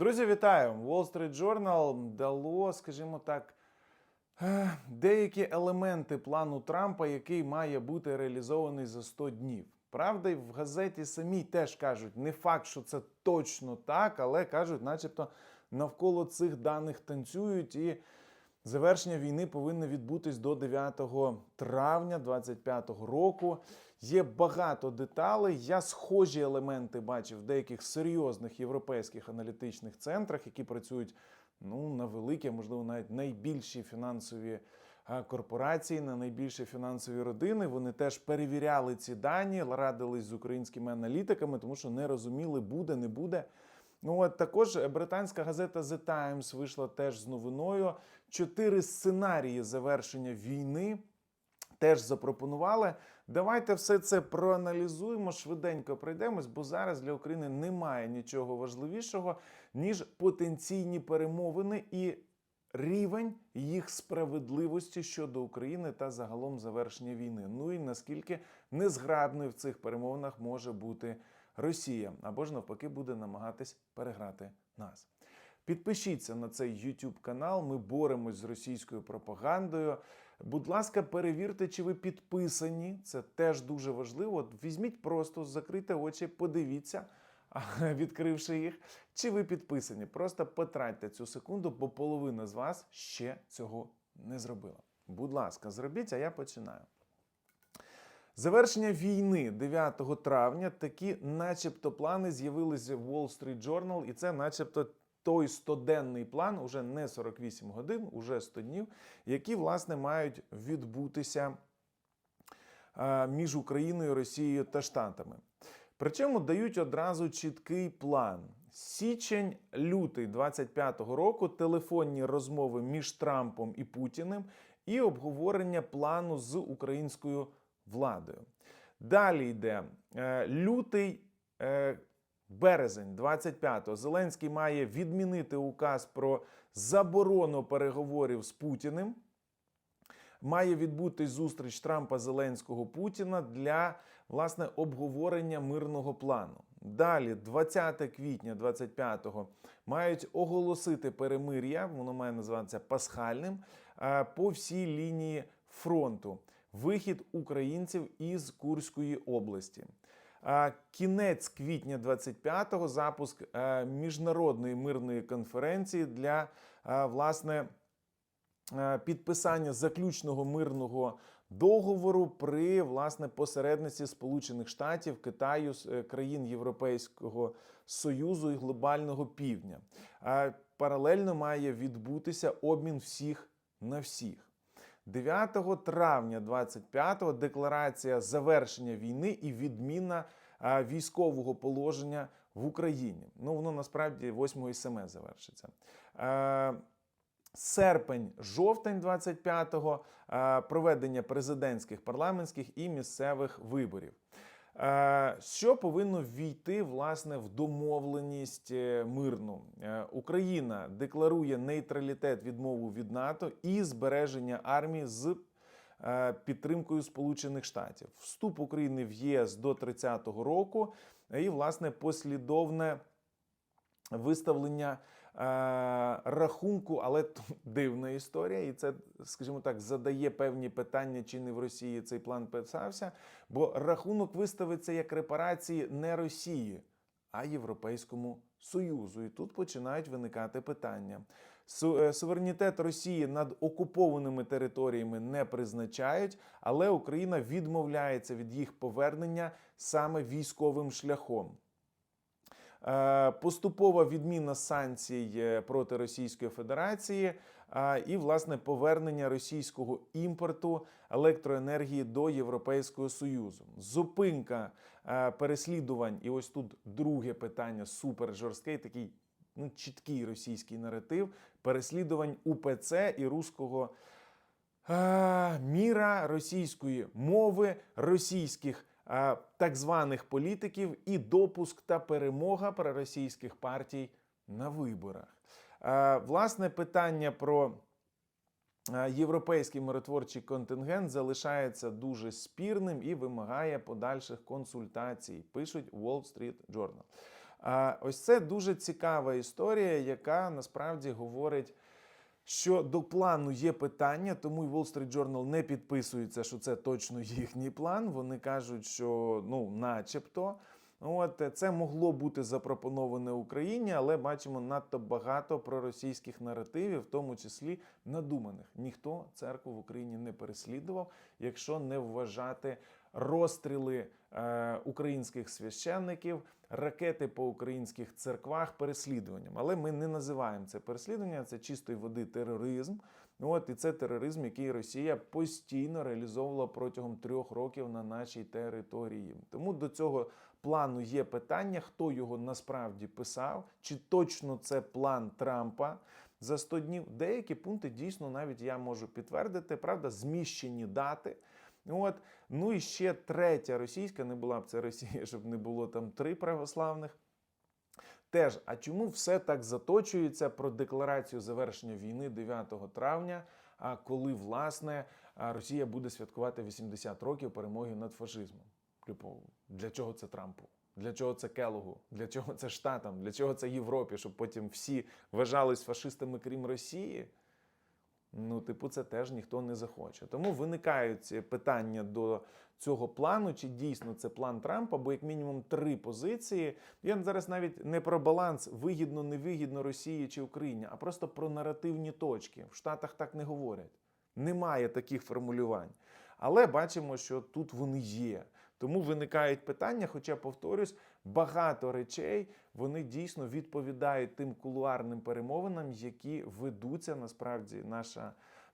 Друзі, вітаю! Wall Street Journal дало, скажімо так, деякі елементи плану Трампа, який має бути реалізований за 100 днів. Правда, і в газеті самій теж кажуть, не факт, що це точно так, але кажуть, начебто, навколо цих даних танцюють і. Завершення війни повинно відбутись до 9 травня 2025 року. Є багато деталей. Я схожі елементи бачив в деяких серйозних європейських аналітичних центрах, які працюють ну, на великі, можливо, навіть найбільші фінансові корпорації, на найбільші фінансові родини. Вони теж перевіряли ці дані, радились з українськими аналітиками, тому що не розуміли, буде, не буде. Ну от також британська газета The Times вийшла теж з новиною. Чотири сценарії завершення війни теж запропонували. Давайте все це проаналізуємо, швиденько пройдемось, бо зараз для України немає нічого важливішого, ніж потенційні перемовини і рівень їх справедливості щодо України та загалом завершення війни. Ну і наскільки незграбною в цих перемовинах може бути Росія або ж навпаки буде намагатись переграти нас. Підпишіться на цей YouTube канал. Ми боремось з російською пропагандою. Будь ласка, перевірте, чи ви підписані. Це теж дуже важливо. Візьміть просто, закрийте очі, подивіться, відкривши їх, чи ви підписані. Просто потратьте цю секунду, бо половина з вас ще цього не зробила. Будь ласка, зробіть, а я починаю. Завершення війни 9 травня такі, начебто, плани з'явилися в Wall Street Journal, і це, начебто, той 100-денний план, уже не 48 годин, уже 100 днів, які, власне, мають відбутися між Україною, Росією та Штатами. Причому дають одразу чіткий план. Січень, лютий 25-го року телефонні розмови між Трампом і Путіним і обговорення плану з українською владою. Далі йде е, лютий. Березень 25-го Зеленський має відмінити указ про заборону переговорів з Путіним. Має відбутись зустріч Трампа Зеленського Путіна для власне обговорення мирного плану. Далі, 20 квітня 25-го, мають оголосити перемир'я, воно має називатися пасхальним, е, по всій лінії фронту. Вихід українців із Курської області. Кінець квітня 25-го запуск е, міжнародної мирної конференції для е, власне е, підписання заключного мирного договору при власне посередниці Сполучених Штатів, Китаю, країн Європейського Союзу і глобального півдня. Паралельно має відбутися обмін всіх на всіх. 9 травня 25-го декларація завершення війни і відміна військового положення в Україні. Ну воно насправді 8 і 7 завершиться. Серпень, жовтень 25-го е, проведення президентських, парламентських і місцевих виборів. Е, Що повинно ввійти власне в домовленість е, мирну? Е, Україна декларує нейтралітет відмову від НАТО і збереження армії з підтримкою Сполучених Штатів, вступ України в ЄС до 30-го року і власне послідовне виставлення рахунку, але дивна історія, і це, скажімо так, задає певні питання, чи не в Росії цей план писався. Бо рахунок виставиться як репарації не Росії, а Європейському Союзу. І тут починають виникати питання. Е, Суверенітет Росії над окупованими територіями не призначають, але Україна відмовляється від їх повернення саме військовим шляхом. Е, Поступова відміна санкцій е, проти Російської Федерації і власне повернення російського імпорту електроенергії до Європейського Союзу. Зупинка е, переслідувань, і ось тут друге питання супер жорсткий, такий ну, чіткий російський наратив переслідувань УПЦ і руського е, міра російської мови, російських е, так званих політиків і допуск та перемога проросійських партій на виборах. Е, Власне, питання про е, європейський миротворчий контингент залишається дуже спірним і вимагає подальших консультацій. Пишуть Wall Street Journal. Ось це дуже цікава історія, яка насправді говорить. Що до плану є питання, тому і Wall Street Journal не підписується, що це точно їхній план. Вони кажуть, що ну, начебто, от це могло бути запропоноване Україні, але бачимо надто багато проросійських наративів, в тому числі надуманих. Ніхто церкву в Україні не переслідував, якщо не вважати розстріли е, українських священників, ракети по українських церквах переслідуванням. Але ми не називаємо це переслідування, це чистої води тероризм. От і це тероризм, який Росія постійно реалізовувала протягом трьох років на нашій території. Тому до цього плану є питання, хто його насправді писав, чи точно це план Трампа за 100 днів. Деякі пункти дійсно навіть я можу підтвердити, правда, зміщені дати. От. Ну і ще третя російська, не була б це Росія, щоб не було там три православних. Теж, а чому все так заточується про декларацію завершення війни 9 травня, а коли власне Росія буде святкувати 80 років перемоги над фашизмом? Типу, для чого це Трампу? Для чого це Келогу? Для чого це Штатам? Для чого це Європі? Щоб потім всі вважались фашистами, крім Росії? Ну, типу, це теж ніхто не захоче. Тому виникають ці питання до цього плану, чи дійсно це план Трампа, бо як мінімум три позиції. Я зараз навіть не про баланс вигідно, невигідно Росії чи Україні, а просто про наративні точки. В Штатах так не говорять. Немає таких формулювань. Але бачимо, що тут вони є. Тому виникають питання, хоча, повторюсь, багато речей вони дійсно відповідають тим кулуарним перемовинам, які ведуться. Насправді, наша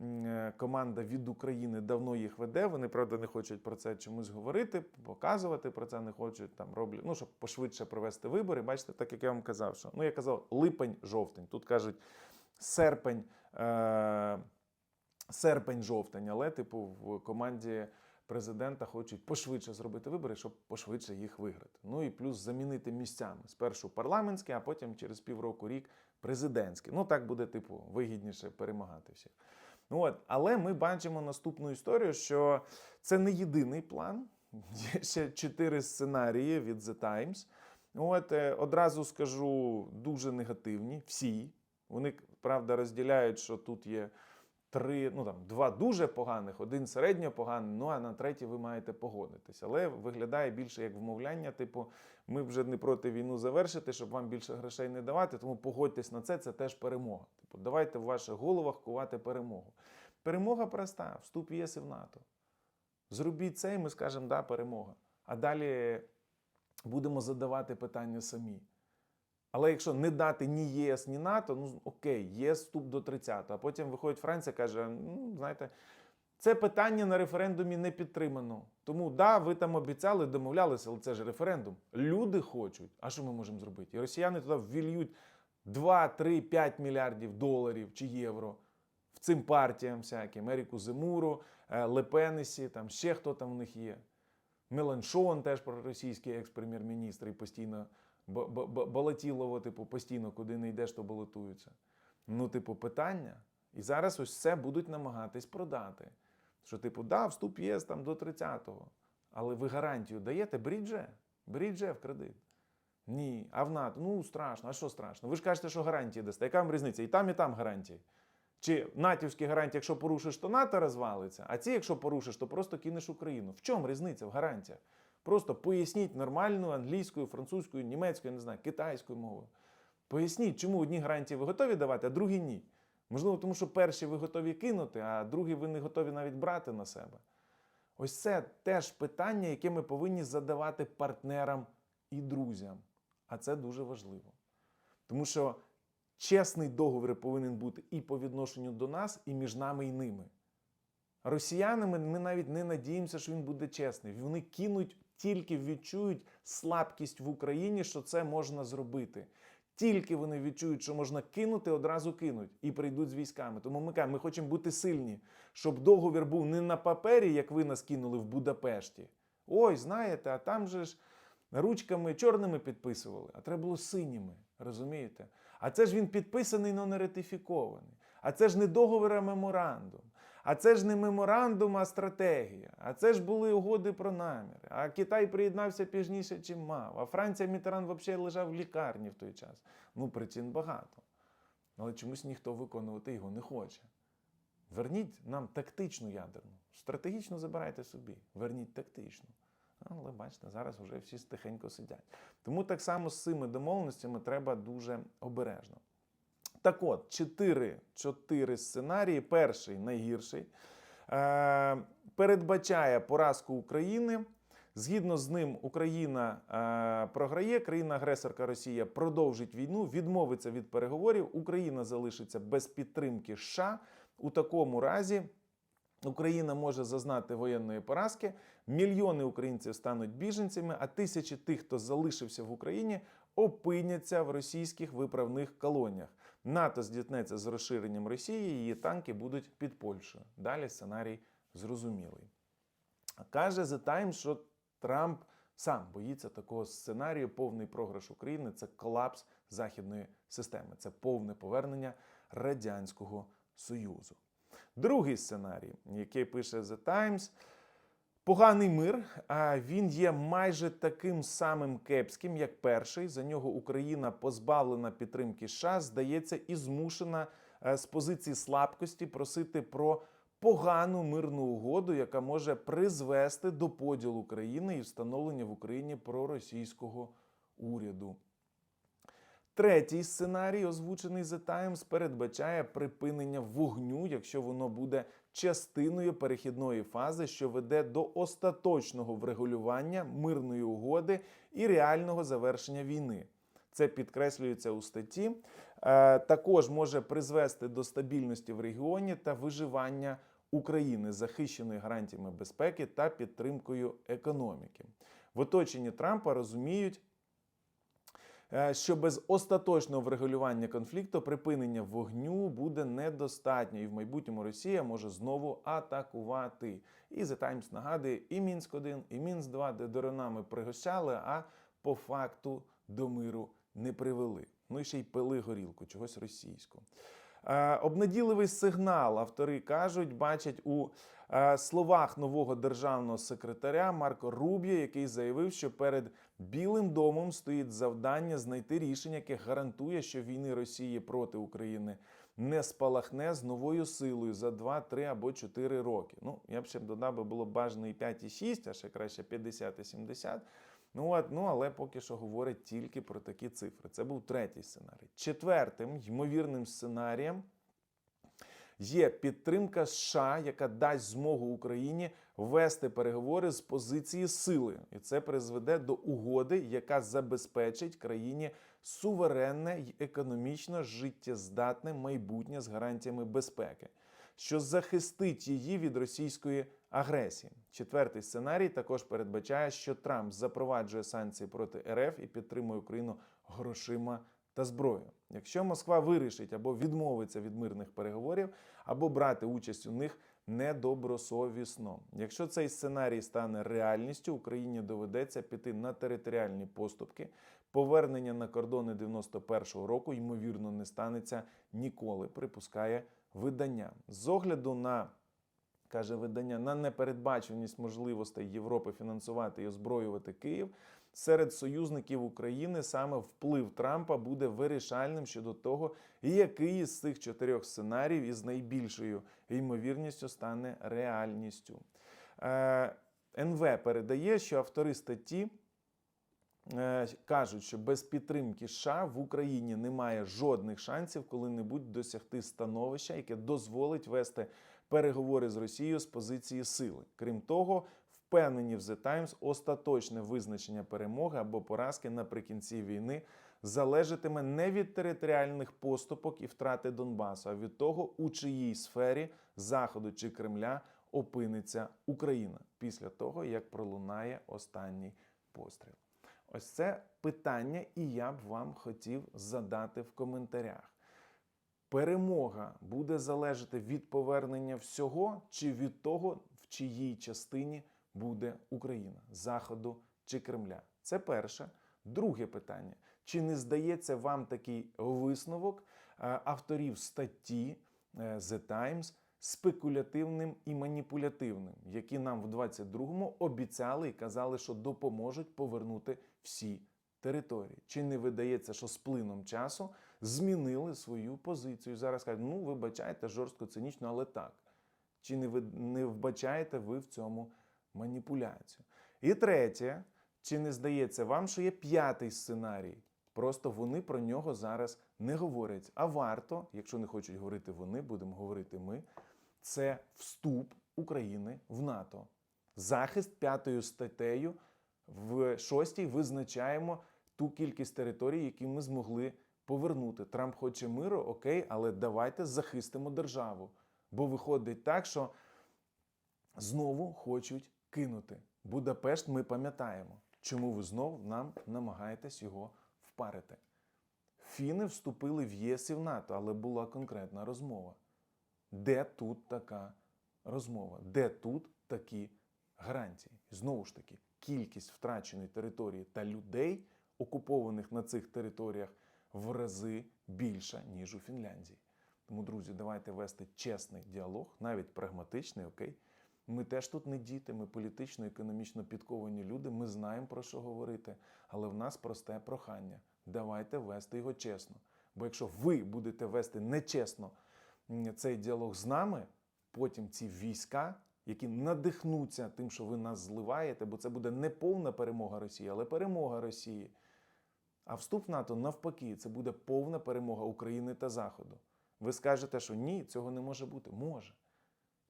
е, команда від України давно їх веде. Вони правда не хочуть про це чомусь говорити, показувати про це не хочуть там роблять. Ну щоб пошвидше провести вибори. Бачите, так як я вам казав, що ну я казав липень, жовтень. Тут кажуть серпень. Е- Серпень-жовтень, але типу в команді президента хочуть пошвидше зробити вибори, щоб пошвидше їх виграти. Ну і плюс замінити місцями спершу парламентські, а потім через півроку рік президентські. Ну так буде, типу, вигідніше перемагати всіх. Ну от, але ми бачимо наступну історію, що це не єдиний план. Є ще чотири сценарії від The Times. От е, одразу скажу дуже негативні. Всі вони правда розділяють, що тут є три, ну там два дуже поганих, один середньо поганий, ну а на третій ви маєте погодитись. Але виглядає більше як вмовляння, типу, ми вже не проти війну завершити, щоб вам більше грошей не давати, тому погодьтесь на це, це теж перемога. Типу, давайте в ваших головах кувати перемогу. Перемога проста: вступ ЄС і в НАТО. Зробіть це, і ми скажемо, да, перемога. А далі будемо задавати питання самі. Але якщо не дати ні ЄС, ні НАТО, ну окей, ЄС вступ до 30-го. А потім виходить Франція каже: ну, знаєте, це питання на референдумі не підтримано. Тому да, ви там обіцяли, домовлялися, але це ж референдум. Люди хочуть. А що ми можемо зробити? І росіяни туди ввільють 2, 3, 5 мільярдів доларів чи євро в цим партіям всяким, Еріку Зимуру, е, Лепенесі, там ще хто там в них є. Меланшон теж проросійський екс-прем'єр-міністр і постійно Балатілово, типу, постійно, куди не йдеш, то балотуються. Ну, типу, питання. І зараз ось це будуть намагатись продати. Що, типу, да, вступ ЄС там до 30-го. Але ви гарантію даєте. Беріть же в кредит. Ні. А в НАТО? Ну, страшно. А що страшно? Ви ж кажете, що гарантії дасте. Яка вам різниця? І там, і там гарантії. Чи натівські гарантії, якщо порушиш, то НАТО розвалиться, а ці, якщо порушиш, то просто кинеш Україну. В чому різниця в гарантіях? Просто поясніть нормальною англійською, французькою, німецькою, не знаю, китайською мовою. Поясніть, чому одні гарантії ви готові давати, а другі ні. Можливо, тому що перші ви готові кинути, а другі ви не готові навіть брати на себе. Ось це теж питання, яке ми повинні задавати партнерам і друзям. А це дуже важливо. Тому що чесний договір повинен бути і по відношенню до нас, і між нами і ними. Росіянами ми навіть не надіємося, що він буде чесний. Вони кинуть, тільки відчують слабкість в Україні, що це можна зробити. Тільки вони відчують, що можна кинути, одразу кинуть і прийдуть з військами. Тому ми кажемо, ми хочемо бути сильні, щоб договір був не на папері, як ви нас кинули в Будапешті. Ой, знаєте, а там же ж ручками чорними підписували, а треба було синіми. Розумієте? А це ж він підписаний, але не ратифікований. А це ж не договір, а меморандум. А це ж не меморандум, а стратегія. А це ж були угоди про наміри. А Китай приєднався пізніше, чим мав. А Франція Мітеран взагалі лежав в лікарні в той час. Ну, причин багато. Але чомусь ніхто виконувати його не хоче. Верніть нам тактичну ядерну. Стратегічно забирайте собі. Верніть тактичну. Але бачите, зараз вже всі тихенько сидять. Тому так само з цими домовленостями треба дуже обережно. Так от, чотири, чотири сценарії. Перший найгірший е, передбачає поразку України. Згідно з ним, Україна е, програє, країна-агресорка Росія продовжить війну, відмовиться від переговорів. Україна залишиться без підтримки США. У такому разі Україна може зазнати воєнної поразки. Мільйони українців стануть біженцями, а тисячі тих, хто залишився в Україні, опиняться в російських виправних колоніях. НАТО здітнеться з розширенням Росії, її танки будуть під Польщею. Далі сценарій зрозумілий. Каже The Times, що Трамп сам боїться такого сценарію. Повний програш України це колапс західної системи, це повне повернення Радянського Союзу. Другий сценарій, який пише The Times, поганий мир. Він є майже таким самим кепським, як перший. За нього Україна позбавлена підтримки США, здається, і змушена е, з позиції слабкості просити про погану мирну угоду, яка може призвести до поділу країни і встановлення в Україні проросійського уряду. Третій сценарій, озвучений The Times, передбачає припинення вогню, якщо воно буде частиною перехідної фази, що веде до остаточного врегулювання мирної угоди і реального завершення війни. Це підкреслюється у статті. Е, Також може призвести до стабільності в регіоні та виживання України, захищеної гарантіями безпеки та підтримкою економіки. В оточенні Трампа розуміють, що без остаточного врегулювання конфлікту припинення вогню буде недостатньо, і в майбутньому Росія може знову атакувати. І The Times нагадує і Мінськ 1 і Мінськ 2 де доронами пригощали, а по факту до миру не привели. Ну і ще й пили горілку, чогось російську. Е, Обнадійливий сигнал автори кажуть, бачать у е, словах нового державного секретаря Марко Рубія, який заявив, що перед Білим домом стоїть завдання знайти рішення, яке гарантує, що війни Росії проти України не спалахне з новою силою за 2, 3 або 4 роки. Ну, я б ще б додав, би було бажано і 5, і 6, а ще краще 50 і 70. Ну, от, ну, але поки що говорять тільки про такі цифри. Це був третій сценарій. Четвертим ймовірним сценарієм є підтримка США, яка дасть змогу Україні вести переговори з позиції сили, і це призведе до угоди, яка забезпечить країні суверенне й економічно життєздатне майбутнє з гарантіями безпеки, що захистить її від російської агресії. Четвертий сценарій також передбачає, що Трамп запроваджує санкції проти РФ і підтримує Україну грошима та зброєю. Якщо Москва вирішить або відмовиться від мирних переговорів, або брати участь у них недобросовісно. Якщо цей сценарій стане реальністю, Україні доведеться піти на територіальні поступки. Повернення на кордони 91-го року ймовірно не станеться ніколи, припускає видання. З огляду на каже видання на непередбаченість можливостей Європи фінансувати і озброювати Київ. Серед союзників України саме вплив Трампа буде вирішальним щодо того, який із цих чотирьох сценаріїв із найбільшою ймовірністю стане реальністю. Е, НВ передає, що автори статті е, кажуть, що без підтримки США в Україні немає жодних шансів коли-небудь досягти становища, яке дозволить вести переговори з Росією з позиції сили. Крім того, впевнені в The Times, остаточне визначення перемоги або поразки наприкінці війни залежатиме не від територіальних поступок і втрати Донбасу, а від того, у чиїй сфері Заходу чи Кремля опиниться Україна після того, як пролунає останній постріл. Ось це питання, і я б вам хотів задати в коментарях. Перемога буде залежати від повернення всього чи від того, в чиїй частині буде Україна Заходу чи Кремля? Це перше. Друге питання: чи не здається вам такий висновок е, авторів статті е, The Times спекулятивним і маніпулятивним, які нам в 22-му обіцяли і казали, що допоможуть повернути всі території. Чи не видається, що з плином часу змінили свою позицію? Зараз кажуть, ну вибачайте жорстко, цинічно, але так. Чи не ви не вбачаєте ви в цьому маніпуляцію? І третє, чи не здається вам, що є п'ятий сценарій? Просто вони про нього зараз не говорять. А варто, якщо не хочуть говорити вони, будемо говорити ми. Це вступ України в НАТО. Захист п'ятою статтею в шостій визначаємо ту кількість територій, які ми змогли повернути. Трамп хоче миру, окей, але давайте захистимо державу. Бо виходить так, що знову хочуть кинути. Будапешт ми пам'ятаємо, чому ви знов нам намагаєтесь його впарити. Фіни вступили в ЄС і в НАТО, але була конкретна розмова. Де тут така розмова? Де тут такі гарантії? Знову ж таки, кількість втраченої території та людей, окупованих на цих територіях, в рази більша, ніж у Фінляндії. Тому, друзі, давайте вести чесний діалог, навіть прагматичний, окей. Ми теж тут не діти, ми політично, економічно підковані люди, ми знаємо про що говорити, але в нас просте прохання. Давайте вести його чесно. Бо якщо ви будете вести нечесно цей діалог з нами, потім ці війська, які надихнуться тим, що ви нас зливаєте, бо це буде не повна перемога Росії, але перемога Росії. А вступ в НАТО навпаки, це буде повна перемога України та Заходу. Ви скажете, що ні, цього не може бути. Може.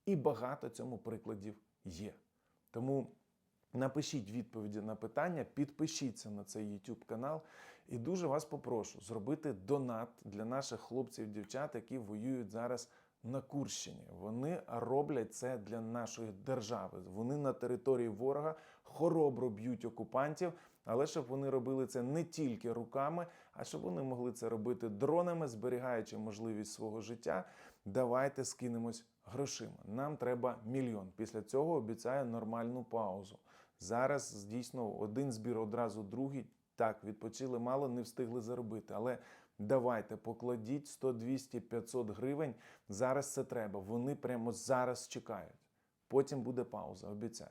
І багато цьому прикладів є. Тому напишіть відповіді на питання, підпишіться на цей YouTube канал. І дуже вас попрошу зробити донат для наших хлопців, дівчат, які воюють зараз на Курщині. Вони роблять це для нашої держави. Вони на території ворога хоробро б'ють окупантів, але щоб вони робили це не тільки руками, а щоб вони могли це робити дронами, зберігаючи можливість свого життя. Давайте скинемось грошима. Нам треба мільйон. Після цього обіцяю нормальну паузу. Зараз дійсно один збір, одразу другий. Так, відпочили мало, не встигли заробити. Але давайте покладіть 100, 200, 500 гривень. Зараз це треба. Вони прямо зараз чекають. Потім буде пауза, обіцяю.